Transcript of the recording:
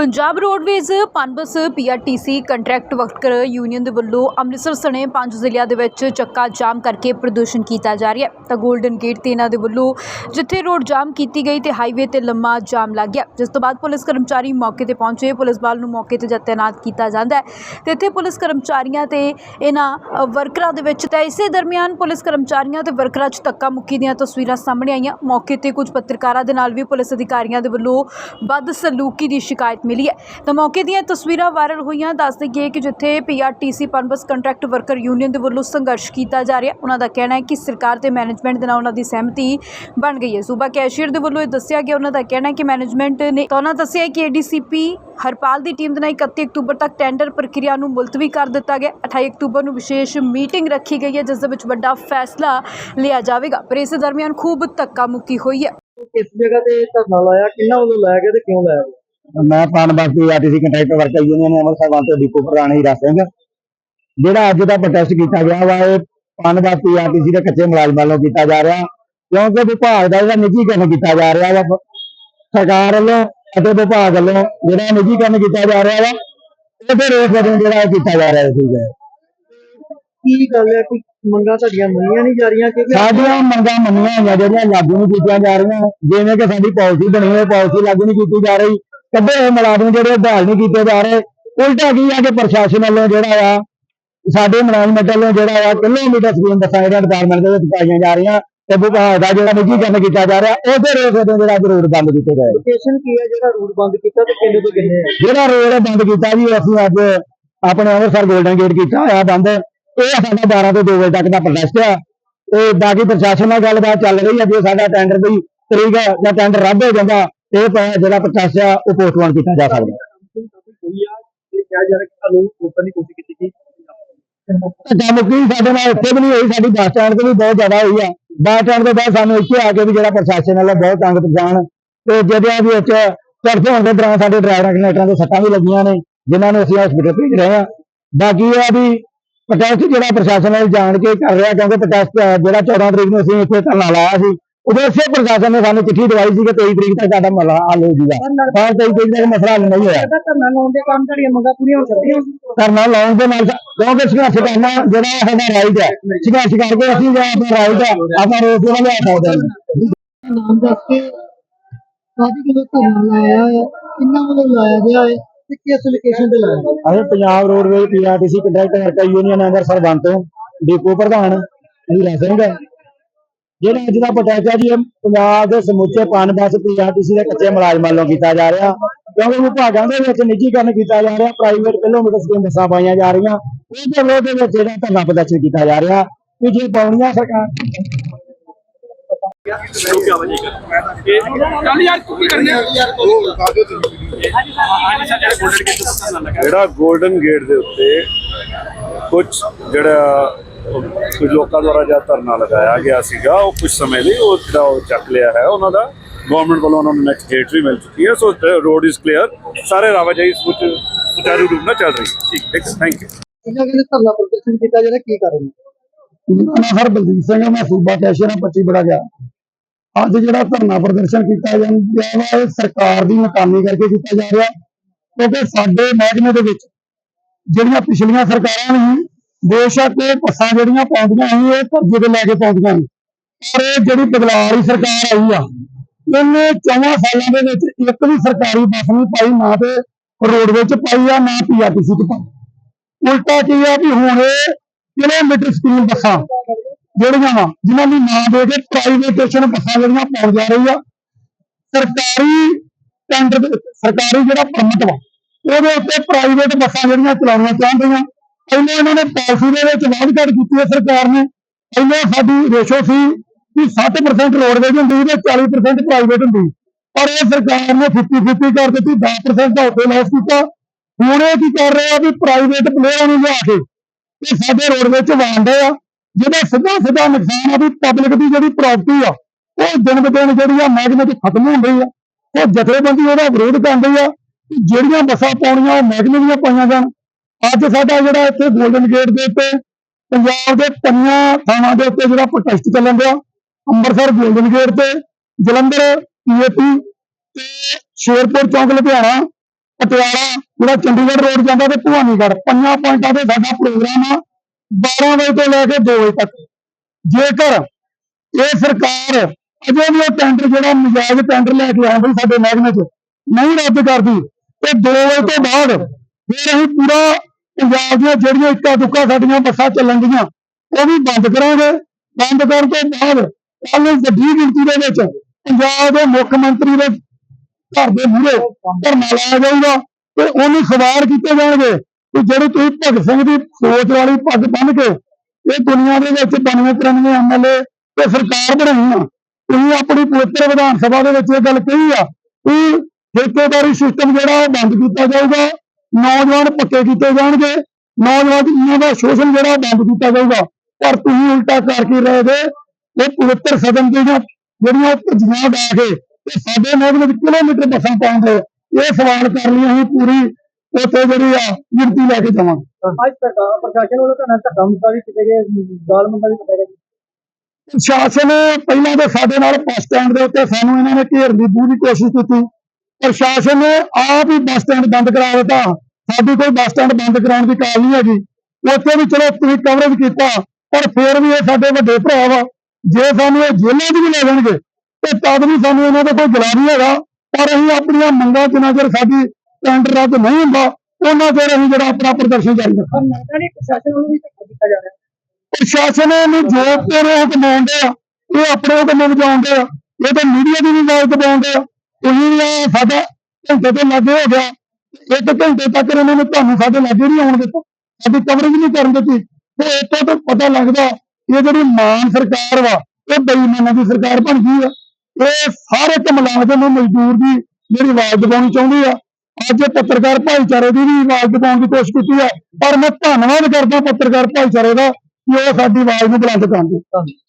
Punjab roadways Punbus PRTC contract worker union ਦੇ ਵੱਲੋਂ ਅੰਮ੍ਰਿਤਸਰ ਸਣੇ ਪੰਜ ਜ਼ਿਲ੍ਹਿਆਂ ਦੇ ਵਿੱਚ ਚੱਕਾ ਜਾਮ ਕਰਕੇ ਪ੍ਰਦੂਸ਼ਣ ਕੀਤਾ ਜਾ ਰਿਹਾ ਤਾਂ 골ਡਨ ਗੇਟ ਤੇ ਇਹਨਾਂ ਦੇ ਵੱਲੋਂ ਜਿੱਥੇ ਰੋਡ ਜਾਮ ਕੀਤੀ ਗਈ ਤੇ ਹਾਈਵੇ ਤੇ ਲੰਮਾ ਜਾਮ ਲੱਗ ਗਿਆ। ਜਿਸ ਤੋਂ ਬਾਅਦ ਪੁਲਿਸ ਕਰਮਚਾਰੀ ਮੌਕੇ ਤੇ ਪਹੁੰਚੇ। ਪੁਲਿਸ ਬਲ ਨੂੰ ਮੌਕੇ ਤੇ ਜਦ ਤੈਨਾਤ ਕੀਤਾ ਜਾਂਦਾ ਹੈ। ਤੇ ਇੱਥੇ ਪੁਲਿਸ ਕਰਮਚਾਰੀਆਂ ਤੇ ਇਹਨਾਂ ਵਰਕਰਾਂ ਦੇ ਵਿੱਚ ਤਾਂ ਇਸੇ ਦਰਮਿਆਨ ਪੁਲਿਸ ਕਰਮਚਾਰੀਆਂ ਤੇ ਵਰਕਰਾਂ 'ਚ ਧੱਕਾ ਮੁੱਕੀ ਦੀਆਂ ਤਸਵੀਰਾਂ ਸਾਹਮਣੇ ਆਈਆਂ। ਮੌਕੇ ਤੇ ਕੁਝ ਪੱਤਰਕਾਰਾਂ ਦੇ ਨਾਲ ਵੀ ਪੁਲਿਸ ਅਧਿਕਾਰੀਆਂ ਦੇ ਵੱਲੋਂ ਬਦ ਸਲੂਕੀ ਦੀ ਸ਼ਿਕਾਇਤ ਮਿਲੀ ਹੈ। ਤਾਂ ਮੌਕੇ ਦੀਆਂ ਤਸਵੀਰਾਂ ਵਾਇਰਲ ਹੋਈਆਂ। ਦੱਸ ਦੇਈਏ ਕਿ ਜਿੱਥੇ PRTC Punbus contract worker union ਦੇ ਵੱਲੋਂ ਸੰਘਰਸ਼ ਕੀਤਾ ਜਾ ਰਿਹਾ, ਉਹਨਾਂ ਦਾ ਕਹਿਣਾ ਹੈ ਕਿ ਸਰਕਾਰ ਤੇ ਮੈਨੇਜਮੈਂਟ ਦੇ ਨਾਲ ਉਹਨਾਂ ਦੀ ਸਹਿਮਤੀ ਬਣ ਗਈ ਹੈ। ਸੂਬਾ ਕੈਸ਼ੀਅਰ ਦੇ ਵੱਲੋਂ ਇਹ ਦੱਸਿਆ ਗਿਆ, ਉਹਨਾਂ ਦਾ ਕਹਿਣਾ ਹੈ ਕਿ ਮੈਨੇਜਮੈਂਟ ਨੇ ਤਾਂ ਉਹਨਾਂ ਦੱਸਿਆ ਕਿ ਏਡੀਸੀਪੀ ਹਰਪਾਲ ਦੀ ਟੀਮ ਦੇ ਨਾਲ 31 ਅਕਤੂਬਰ ਤੱਕ ਟੈਂਡਰ ਪ੍ਰਕਿਰਿਆ ਨੂੰ ਮੁਲਤਵੀ ਕਰ ਦਿੱਤਾ ਗਿਆ। 28 ਅਕਤੂਬਰ ਨੂੰ ਵਿਸ਼ੇਸ਼ ਮੀਟਿੰਗ ਰੱਖੀ ਗਈ ਹੈ, ਜਿਸ ਦੇ ਵਿੱਚ ਵੱਡਾ ਫੈਸਲਾ ਲਿਆ ਜਾਵੇਗਾ। ਪਰ ਇਸ ਦਰਮਿਆਨ ਖੂਬ ਧੱਕਾ ਮੁੱਕੀ ਹੋਈ ਹੈ। ਕਿਸ ਜਗ੍ਹਾ ਤੇ ਧਰਨਾ ਲਾਇਆ, ਕਿੰਨਾ ਵੱਲੋਂ ਲਾਇਆ ਗਿਆ ਤੇ ਕਿਉਂ ਲਾਇਆ? ਗਿਆ? ਮੈਂ Punbus RTC contractor worker union Amritsar ਵਾਂ ਤੋਂ ਡਿਪੂ ਪ੍ਰਧਾਨ ਹੀਰਾ ਸਿੰਘ। ਜਿਹੜਾ ਅੱਜ ਦਾ ਪ੍ਰੋਟੈਸਟ ਕੀਤਾ ਗਿਆ ਵਾ ਇਹ ਪਾਨਬਾਸੀ ਆਰਟੀਸੀ ਦੇ ਕੱਚੇ ਮੁਲਾਜ਼ਮਾਂ ਵੱਲੋਂ ਕੀਤਾ ਜਾ ਰਿਹਾ। ਕਿਉਂਕਿ ਵਿਭਾਗ ਦਾ ਜਿਹੜਾ ਨਿੱਜੀਕਰਨ ਕੀਤਾ ਜਾ ਰਿਹਾ ਵਾ ਸਰਕਾਰ ਵੱਲੋਂ ਅਤੇ ਵਿਭਾਗ ਵੱਲੋਂ ਜਿਹੜਾ ਨਿੱਜੀਕਰਨ ਕੀਤਾ ਜਾ ਰਿਹਾ ਵਾ ਉਹਦੇ ਰੋਸ ਵਜੋਂ ਜਿਹੜਾ ਕੀਤਾ ਜਾ ਰਿਹਾ ਸੀ। ਕੀ ਗੱਲ ਹੈ? ਕਿ ਮੰਗਾਂ ਤੁਹਾਡੀਆਂ ਮੰਨੀਆਂ ਨਹੀਂ ਜਾ ਰਹੀਆਂ? ਕਿ ਸਾਡੀਆਂ ਮੰਗਾਂ ਮੰਨੀਆਂ ਹੋਈਆਂ ਜਿਹੜੀਆਂ ਲਾਗੂ ਨਹੀਂ ਕੀਤੀਆਂ ਜਾ ਰਹੀਆਂ। ਜਿਵੇਂ ਕਿ ਸਾਡੀ ਪਾਲਿਸੀ ਬਣੀ ਹੋਈ ਪਾਲਿਸੀ ਲਾਗੂ ਨਹੀਂ ਕੀਤੀ ਜਾ ਰਹੀ। ਕੱਢੇ ਹੋਏ ਮੁਲਾਜ਼ਮ ਜਿਹੜੇ ਬਹਾਲ ਨਹੀਂ ਕੀਤੇ ਜਾ ਰਹੇ। ਉਲਟਾ ਕੀ ਆ ਕਿ ਪ੍ਰਸ਼ਾਸਨ ਵੱਲੋਂ ਜਿਹੜਾ ਆ ਸਾਡੇ ਮੁਲਾਜ਼ਮਾਂ ਵੱਲੋਂ ਜਿਹੜਾ ਆ ਕਿਲੋਮੀਟਰ ਸਕੀਮ ਬੱਸਾਂ ਜਿਹੜਾ ਡਿਪਾਰਟਮੈਂਟ ਦੇ ਵਿੱਚ ਪਾਈਆਂ ਜਾ ਰਹੀਆਂ। ਤੇ ਵਿਭਾਗ ਦਾ ਜਿਹੜਾ ਨਿੱਜੀਕਰਨ ਕੀਤਾ ਜਾ ਰਿਹਾ ਉਹਦੇ ਰੋਸ ਵਜੋਂ ਜਿਹੜਾ ਰੋਡ ਬੰਦ ਕੀਤੇ ਗਏ। ਲੋਕੇਸ਼ਨ ਕੀ ਹੈ ਜਿਹੜਾ ਰੂਟ ਬੰਦ ਕੀਤਾ ਤੇ ਕਿੰਨੇ ਤੋਂ ਕਿੰਨੇ ਹੈ ਜਿਹੜਾ ਰੋਡ ਬੰਦ ਕੀਤਾ ਜੀ ਅਸੀਂ ਅੱਜ ਆਪਣੇ ਅੰਮ੍ਰਿਤਸਰ 골ਡਨ ਗੇਟ ਕੀਤਾ ਹੋਇਆ ਬੰਦ। ਇਹ ਸਾਡਾ 12 ਤੋਂ 2 ਵਜੇ ਤੱਕ ਦਾ ਪ੍ਰੋਟੈਸਟ ਆ। ਤੇ ਬਾਕੀ ਪ੍ਰਸ਼ਾਸਨ ਨਾਲ ਗੱਲਬਾਤ ਚੱਲ ਰਹੀ ਹੈ ਜੇ ਸਾਡਾ ਟੈਂਡਰ ਦੀ ਤਰੀਕ ਜਾਂ ਟੈਂਡਰ ਰੱਦ ਹੋ ਜਾਂਦਾ ਇਹ ਪ- ਜਿਹੜਾ ਪ੍ਰੋਟੈਸਟ ਆ, ਉਹ ਪੋਸਟਪੋਨ ਕੀਤਾ ਜਾ ਸਕਦਾ। ਹੋਈ ਸਾਡੇ ਨਾਲ ਇੱਥੇ ਵੀ ਨਹੀਂ ਹੋਈ? ਸਾਡੀ ਬੱਸ ਸਟੈਂਡ ਤੇ ਵੀ ਬਹੁਤ ਜ਼ਿਆਦਾ ਹੋਈ ਆ। ਬੱਸ ਸਟੈਂਡ ਤੋਂ ਬਾਅਦ ਸਾਨੂੰ ਇੱਥੇ ਆ ਕੇ ਵੀ ਜਿਹੜਾ ਪ੍ਰਸ਼ਾਸਨ ਵੱਲੋਂ ਬਹੁਤ ਤੰਗ ਪਛਾਣ ਤੇ ਜਿਹਦੇ ਵਿੱਚ ਚੜ੍ਹਦੇ ਹੋਣ ਦੇ ਦੌਰਾਨ ਸਾਡੇ ਡਰਾਈਵਰਾਂ, ਕਨੈਕਟਰਾਂ ਦੇ ਸੱਟਾਂ ਵੀ ਲੱਗੀਆਂ ਨੇ, ਜਿਨ੍ਹਾਂ ਨੂੰ ਅਸੀਂ ਹਸਪੀਟਲ ਭੇਜ ਰਹੇ ਹਾਂ। ਬਾਕੀ ਇਹ ਆ ਵੀ ਪ੍ਰੋਟੈਸਟ ਜਿਹੜਾ ਪ੍ਰਸ਼ਾਸਨ ਵੱਲ ਜਾਣ ਕੇ ਕਰ ਰਿਹਾ, ਕਿਉਂਕਿ ਪ੍ਰੋਟੈਸਟ ਜਿਹੜਾ 14 ਤਰੀਕ ਨੂੰ ਅਸੀਂ ਇੱਥੇ ਧਰਨਾ ਲਾਇਆ ਸੀ ਉਦੋਂ ਇਸੇ ਪ੍ਰਸ਼ਾਸਨ ਨੇ ਸਾਨੂੰ ਚਿੱਠੀ ਦਵਾਈ ਸੀ ਕਿ 23 ਤਰੀਕ ਤੱਕ ਸਾਡਾ ਮਸਲਾ ਹੱਲ ਹੋ ਜੂਗਾ ਪਰ 23 ਤਰੀਕ ਤੱਕ ਮਸਲਾ ਹੱਲ ਨਹੀਂ ਹੋਇਆ। ਧਰਨਾ ਲਾਉਣ ਦੇ ਕੰਮ ਤੁਹਾਡੀਆਂ ਮੰਗਾਂ ਪੂਰੀਆਂ ਹੋ ਸਕਦੀਆਂ। ਧਰਨਾ ਲਾਉਣ ਦੇ ਨਾਲ ਕਿਉਂਕਿ ਸੰਘਰਸ਼ ਕਰਨਾ ਜਿਹੜਾ ਸਾਡਾ ਰਾਈਟ ਹੈ। ਸੰਘਰਸ਼ ਕਰਕੇ ਅਸੀਂ ਜਿਹੜਾ ਆਪਣਾ ਰਾਈਟ ਹੈ ਆਪਾਂ ਰੋਸ ਲਿਆ ਸਕਦੇ ਹਾਂ। ਨਾਮ ਦੱਸ ਕੇ ਕਾਫੀ ਕਿਲੋ ਧਰਨਾ ਲਾਇਆ ਹੈ ਕਿੰਨਾ ਵੱਲੋਂ ਲਾਇਆ ਗਿਆ ਹੈ ਤੇ ਕਿਸ ਲੋਕੇਸ਼ਨ ਤੇ ਲਾਇਆ ਅਸੀਂ Punjab roadways PRTC contractor worker union Amritsar ਬੰਦ ਤੋਂ ਡਿਪੂ ਪ੍ਰਧਾਨ ਹੀਰਾ ਸਿੰਘ ਜਿਹੜਾ ਅੱਜ ਦਾ ਪਟਾਚਾ ਜੀ ਪੰਜਾਬ ਦੇ ਸਮੁੱਚੇ ਪਨ ਪੀਆਰਟੀਸੀ ਦੇ ਕੱਚੇ ਮੁਲਾਜ਼ਮਾਂ ਵੱਲੋਂ ਕੀਤਾ ਜਾ ਰਿਹਾ। ਕਿਉਂਕਿ ਵਿਭਾਗਾਂ ਦੇ ਵਿੱਚ ਨਿੱਜੀਕਰਨ ਕੀਤਾ ਜਾ ਰਿਹਾ ਪ੍ਰਾਈਵੇਟ ਕਿਲੋਮੀਟਰ ਸਕੀਮ ਬੱਸਾਂ ਪਾਈਆਂ ਜਾ ਰਹੀਆਂ। ਉਹਦੇ ਵਿਰੋਧ ਦੇ ਵਿੱਚ ਜਿਹੜਾ ਧਰਨਾ ਪ੍ਰਦਰਸ਼ਨ ਕੀਤਾ ਜਾ ਰਿਹਾ ਕਿ ਜੇ ਪਾਉਣੀਆਂ ਸਰਕਾਰ ਚੱਲ ਜਿਹੜਾ 골ਡਨ ਗੇਟ ਦੇ ਉੱਤੇ ਕੁਝ ਜਿਹੜਾ ਕੁਝ ਲੋਕਾਂ ਦੁਆਰਾ ਜਿਹੜਾ ਧਰਨਾ ਲਗਾਇਆ ਗਿਆ ਸੀਗਾ ਉਹ ਕੁਝ ਸਮੇਂ ਲਈ ਉਹ ਜਿਹੜਾ ਉਹ ਚੱਕ ਲਿਆ ਹੈ ਉਹਨਾਂ ਦਾ ਗਵਰਨਮੈਂਟ ਵੱਲੋਂ ਉਹਨਾਂ ਨੂੰ ਨੈਕਸਟ ਡੇਟ ਵੀ ਮਿਲ ਚੁੱਕੀ ਹੈ ਸੋ ਰੋਡ ਇਜ਼ ਕਲੀਅਰ ਸਾਰੇ ਰਾਵਾਜਾਈ ਸੁਚ ਸੁਚਾਰੂ ਰੂਪ ਨਾਲ ਚੱਲ ਰਹੀ ਹੈ। ਠੀਕ ਹੈ ਥੈਂਕ ਯੂ ਇਹਨਾਂ ਕਹਿੰਦੇ ਧਰਨਾ ਪ੍ਰਦਰਸ਼ਨ ਕੀਤਾ ਜਿਹੜਾ ਕੀ ਕਾਰਨ ਹੈ? ਸਰ ਬਲਜੀਤ ਸਿੰਘ ਹਾਂ, ਮੈਂ ਸੂਬਾ ਕੈਸ਼ੀਅਰ ਹਾਂ 25 ਬੜਾ ਗਿਆ। ਅੱਜ ਜਿਹੜਾ ਧਰਨਾ ਪ੍ਰਦਰਸ਼ਨ ਕੀਤਾ ਜਾਂਦਾ ਇਹ ਸਰਕਾਰ ਦੀ ਨਾਕਾਮੀ ਕਰਕੇ ਕੀਤਾ ਜਾ ਰਿਹਾ ਕਿਉਂਕਿ ਸਾਡੇ ਮਹਿਕਮੇ ਦੇ ਵਿੱਚ ਜਿਹੜੀਆਂ ਪਿਛਲੀਆਂ ਸਰਕਾਰਾਂ ਨੇ ਬੇਸ਼ੱਕ ਇਹ ਬੱਸਾਂ ਜਿਹੜੀਆਂ ਪਾਉਂਦੀਆਂ ਸੀ, ਇਹ ਕਰਜ਼ੇ ਤੇ ਲੈ ਕੇ ਪਾਉਂਦੀਆਂ ਸੀ। ਪਰ ਇਹ ਜਿਹੜੀ ਬਦਲਾਅ ਵਾਲੀ ਸਰਕਾਰ ਆਈ ਆ, ਇਹਨੇ 14 ਸਾਲਾਂ ਦੇ ਵਿੱਚ ਇੱਕ ਵੀ ਸਰਕਾਰੀ ਬੱਸ ਨਹੀਂ ਪਾਈ, ਨਾ ਤੇ ਰੋਡ ਵਿੱਚ ਪਾਈ ਆ, ਨਾ ਪੀਆਰਟੀਸੀ ਚ ਪਾਈ। ਉਲਟਾ ਕੀ ਆ ਵੀ ਹੁਣ ਇਹ ਕਿਲੋਮੀਟਰ ਸਕੂਲ ਬੱਸਾਂ ਜਿਹੜੀਆਂ ਵਾ, ਜਿਨ੍ਹਾਂ ਦੀ ਨਾਂ ਦੇ ਕੇ ਪ੍ਰਾਈਵੇਟੇਸ਼ਨ ਬੱਸਾਂ ਜਿਹੜੀਆਂ ਪਾਉਣ ਜਾ ਰਹੀ ਆ, ਸਰਕਾਰੀ ਟੈਂਡਰ ਸਰਕਾਰੀ ਜਿਹੜਾ ਪਰਮਿਟ ਵਾ, ਉਹਦੇ ਉੱਤੇ ਪ੍ਰਾਈਵੇਟ ਬੱਸਾਂ ਜਿਹੜੀਆਂ ਚਲਾਉਣੀਆਂ ਚਾਹੁੰਦੀਆਂ। ਪਹਿਲਾਂ ਇਹਨਾਂ ਨੇ ਪਾਲਿਸੀ ਦੇ ਵਿੱਚ ਵਾਅਦ ਘੜ ਕੀਤੀ ਹੈ ਸਰਕਾਰ ਨੇ। ਪਹਿਲਾਂ ਸਾਡੀ ਰੇਸ਼ੋ ਸੀ ਕਿ 60% ਰੋਡਵੇਜ ਹੁੰਦੀ ਤੇ 40% ਪ੍ਰਾਈਵੇਟ ਹੁੰਦੀ ਪਰ ਇਹ ਸਰਕਾਰ ਨੇ 50-50 ਕਰ ਦਿੱਤੀ 10% ਦਾ ਉੱਤੇ ਲਾਸ ਕੀਤਾ। ਹੁਣ ਇਹ ਕੀ ਕਰ ਰਿਹਾ ਵੀ ਪ੍ਰਾਈਵੇਟ ਪਲੇਅਰਾਂ ਨੂੰ ਲਿਆ ਕੇ ਇਹ ਸਾਡੇ ਰੋਡਵੇਜ ਚ ਵਾਂਡੇ ਆ, ਜਿਹਦਾ ਸਿੱਧਾ ਸਿੱਧਾ ਨੁਕਸਾਨ ਆ ਵੀ ਪਬਲਿਕ ਦੀ ਜਿਹੜੀ ਪ੍ਰਾਪਰਟੀ ਆ, ਉਹ ਦਿਨ ਬ ਦਿਨ ਜਿਹੜੀ ਆ ਮਹਿਕਮੇ ਚ ਖਤਮ ਹੋ ਰਹੀ ਆ। ਉਹ ਜਥੇਬੰਦੀ ਉਹਦਾ ਵਿਰੋਧ ਕਰਦੀ ਆ ਕਿ ਜਿਹੜੀਆਂ ਬੱਸਾਂ ਪਾਉਣੀਆਂ ਉਹ ਮਹਿਕਮੇ ਦੀਆਂ ਪਾਈਆਂ ਜਾਣ। ਅੱਜ ਸਾਡਾ ਜਿਹੜਾ ਇੱਥੇ ਗੋਲਡਨ ਗੇਟ ਦੇ ਉੱਤੇ ਪੰਜਾਬ ਦੇ ਪੰਜਾਂ ਥਾਵਾਂ ਦੇ ਉੱਤੇ ਜਿਹੜਾ ਪ੍ਰੋਟੈਸਟ ਚੱਲਣ ਡਿਆ ਅੰਮ੍ਰਿਤਸਰ ਗੋਲਡਨ ਗੇਟ ਤੇ, ਜਲੰਧਰ ਪੀਏਪੀ ਤੇ ਸ਼ੇਰਪੁਰ ਚੌਂਕ, ਲੁਧਿਆਣਾ, ਪਟਿਆਲਾ, ਜਿਹੜਾ ਚੰਡੀਗੜ੍ਹ ਰੋਡ ਜਾਂਦਾ ਤੇ ਭਵਾਨੀਗੜ੍ਹ ਪੰਜਾਂ ਪੁਆਇੰਟਾਂ ਤੇ ਸਾਡਾ ਪ੍ਰੋਗਰਾਮ ਆ 12 ਵਜੇ ਤੋਂ ਲੈ ਕੇ 2 ਵਜੇ ਤੱਕ। ਜੇਕਰ ਇਹ ਸਰਕਾਰ ਅਜੇ ਵੀ ਉਹ ਟੈਂਡਰ ਜਿਹੜਾ ਨਜਾਇਜ਼ ਟੈਂਡਰ ਲੈ ਕੇ ਆਉਂਦੀ ਸਾਡੇ ਮਹਿਕਮੇ 'ਚ ਨਹੀਂ ਰੱਦ ਕਰਦੀ, ਤੇ 2 ਵਜੇ ਤੋਂ ਬਾਅਦ ਫਿਰ ਅਸੀਂ ਪੂਰਾ ਪੰਜਾਬ ਦੀਆਂ ਜਿਹੜੀਆਂ ਇੱਕਾ ਦੁੱਕਾ ਸਾਡੀਆਂ ਬੱਸਾਂ ਚੱਲਣਗੀਆਂ ਉਹ ਵੀ ਬੰਦ ਕਰਾਂਗੇ। ਬੰਦ ਕਰਨ ਤੋਂ ਬਾਅਦ ਕੱਲ ਵੱਡੀ ਗਿਣਤੀ ਦੇ ਵਿੱਚ ਪੰਜਾਬ ਦੇ ਮੁੱਖ ਮੰਤਰੀ ਦੇ ਘਰ ਦੇ ਮੂਹਰੇ ਧਰਨਾ ਲਾਇਆ ਜਾਊਗਾ ਤੇ ਉਹਨੂੰ ਸਵਾਲ ਕੀਤੇ ਜਾਣਗੇ ਕਿ ਜਿਹੜੇ ਤੁਸੀਂ ਭਗਤ ਸਿੰਘ ਦੀ ਸੋਚ ਵਾਲੀ ਪੱਗ ਬੰਨ੍ਹ ਕੇ ਇਹ ਦੁਨੀਆ ਦੇ ਵਿੱਚ 92 93 ਐਮਐਲਏ ਤੇ ਸਰਕਾਰ ਬਣਾਈ ਆ ਤੁਸੀਂ ਆਪਣੀ ਪਵਿੱਤਰ ਵਿਧਾਨ ਸਭਾ ਦੇ ਵਿੱਚ ਇਹ ਗੱਲ ਕਹੀ ਆ ਕਿ ਠੇਕੇਦਾਰੀ ਸਿਸਟਮ ਜਿਹੜਾ ਉਹ ਬੰਦ ਕੀਤਾ ਜਾਊਗਾ। ਨੌਜਵਾਨ ਪੱਕੇ ਕੀਤੇ ਜਾਣਗੇ। ਨੌਜਵਾਨਾਂ ਦਾ ਸ਼ੋਸ਼ਣ ਜਿਹੜਾ ਬੰਦ ਕੀਤਾ ਜਾਊਗਾ। ਪਰ ਤੁਸੀਂ ਉਲਟਾ ਕਰਕੇ ਰਹੇ ਜੇ ਇਹ ਪਵਿੱਤਰ ਸਦਨ ਦੀਆਂ ਜਿਹੜੀਆਂ ਧੱਜੀਆਂ ਡਾ ਕੇ ਤੇ ਸਾਡੇ ਮਹਿਕਮੇ ਵਿੱਚ ਕਿਲੋਮੀਟਰ ਬੱਸਾਂ ਪਾਉਂਦੇ ਇਹ ਸਵਾਲ ਕਰ ਲਈ ਅਸੀਂ ਪੂਰੀ ਉੱਥੇ ਜਿਹੜੀ ਆ ਗਿਣਤੀ ਲੈ ਕੇ ਜਾਵਾਂਗੇ। ਅੱਜ ਸਰਕਾਰ ਪ੍ਰਸ਼ਾਸਨ ਵੱਲੋਂ ਤੁਹਾਨੂੰ ਧੱਕਾ ਮੁੱਕਾ ਵੀ ਕੀਤੇ ਗਏ ਗਾਲ ਮੰਦਾ ਵੀ ਕੀਤਾ ਗਿਆ ਪ੍ਰਸ਼ਾਸਨ ਪਹਿਲਾਂ ਤਾਂ ਸਾਡੇ ਨਾਲ ਬੱਸ ਸਟੈਂਡ ਦੇ ਉੱਤੇ ਸਾਨੂੰ ਇਹਨਾਂ ਨੇ ਘੇਰਨ ਦੀ ਪੂਰੀ ਕੋਸ਼ਿਸ਼ ਕੀਤੀ। ਪ੍ਰਸ਼ਾਸਨ ਨੇ ਆਪ ਹੀ ਬੱਸ ਸਟੈਂਡ ਬੰਦ ਕਰਾ ਦਿੱਤਾ। ਸਾਡੀ ਕੋਈ ਬੱਸ ਸਟੈਂਡ ਬੰਦ ਕਰਾਉਣ ਦੀ ਕਾਲ ਨਹੀਂ ਹੈਗੀ। ਉੱਥੇ ਵੀ ਚਲੋ ਤੁਸੀਂ ਕਵਰੇਜ ਕੀਤਾ ਪਰ ਫਿਰ ਵੀ ਇਹ ਸਾਡੇ ਵੱਡੇ ਭਰਾ ਵਾ। ਜੇ ਸਾਨੂੰ ਇਹ ਜੇਲ੍ਹਾਂ 'ਚ ਵੀ ਲੈ ਜਾਣਗੇ ਤੇ ਤਦ ਵੀ ਸਾਨੂੰ ਇਹਨਾਂ ਦਾ ਕੋਈ ਗਲਾ ਨਹੀਂ ਹੈਗਾ। ਪਰ ਅਸੀਂ ਆਪਣੀਆਂ ਮੰਗਾਂ ਜਿੰਨਾ ਚਿਰ ਸਾਡੀ ਟੈਂਡਰ ਰੱਦ ਨਹੀਂ ਹੁੰਦਾ ਉਹਨਾਂ ਚਿਰ ਅਸੀਂ ਜਿਹੜਾ ਆਪਣਾ ਪ੍ਰਦਰਸ਼ਨ ਜਾਰੀ ਰੱਖਾਂਗੇ। ਪ੍ਰਸ਼ਾਸਨ ਵੱਲੋਂ ਵੀ ਧੱਕਾ ਕੀਤਾ ਜਾ ਰਿਹਾ। ਪ੍ਰਸ਼ਾਸਨ ਨੂੰ ਜੋ ਤੇਰੇ ਹੁਕਮ ਆਉਂਦੇ ਆ। ਇਹ ਆਪਣੇ ਹੁਕਮ ਵਜਾਉਂਦੇ ਆ। ਇਹ ਤਾਂ ਮੀਡੀਆ ਦੀ ਵੀ ਆਵਾਜ਼ ਦਬਾਉਂਦੇ ਆ। ਤੁਸੀਂ ਸਾਡਾ ਘੰਟੇ ਤੋਂ ਲੱਗੇ ਹੋ ਗਿਆ। ਇੱਕ ਘੰਟੇ ਤੱਕ ਇਹਨਾਂ ਨੇ ਤੁਹਾਨੂੰ ਸਾਡੇ ਲਾਗੇ ਨਹੀਂ ਆਉਣ ਦਿੱਤਾ। ਸਾਡੀ ਕਵਰੇਜ ਨਹੀਂ ਕਰਨ ਦਿੱਤੀ। ਤੇ ਇੱਥੋਂ ਤੋਂ ਪਤਾ ਲੱਗਦਾ ਇਹ ਜਿਹੜੀ ਮਾਨ ਸਰਕਾਰ ਵਾ, ਇਹ ਬੇਈਮਾਨਾਂ ਦੀ ਸਰਕਾਰ ਬਣ ਗਈ ਆ। ਇਹ ਸਾਰੇ ਇੱਕ ਮੁਲਾਜ਼ਮ ਮਜ਼ਦੂਰ ਦੀ ਜਿਹੜੀ ਆਵਾਜ਼ ਦਬਾਉਣੀ ਚਾਹੁੰਦੀ ਆ। ਅੱਜ ਪੱਤਰਕਾਰ ਭਾਈਚਾਰੇ ਦੀ ਵੀ ਆਵਾਜ਼ ਦਬਾਉਣ ਦੀ ਕੋਸ਼ਿਸ਼ ਕੀਤੀ ਹੈ ਪਰ ਮੈਂ ਧੰਨਵਾਦ ਕਰਦਾ ਪੱਤਰਕਾਰ ਭਾਈਚਾਰੇ ਦਾ ਕਿ ਉਹ ਸਾਡੀ ਆਵਾਜ਼ ਨੂੰ ਬੁਲੰਦ ਕਰਨ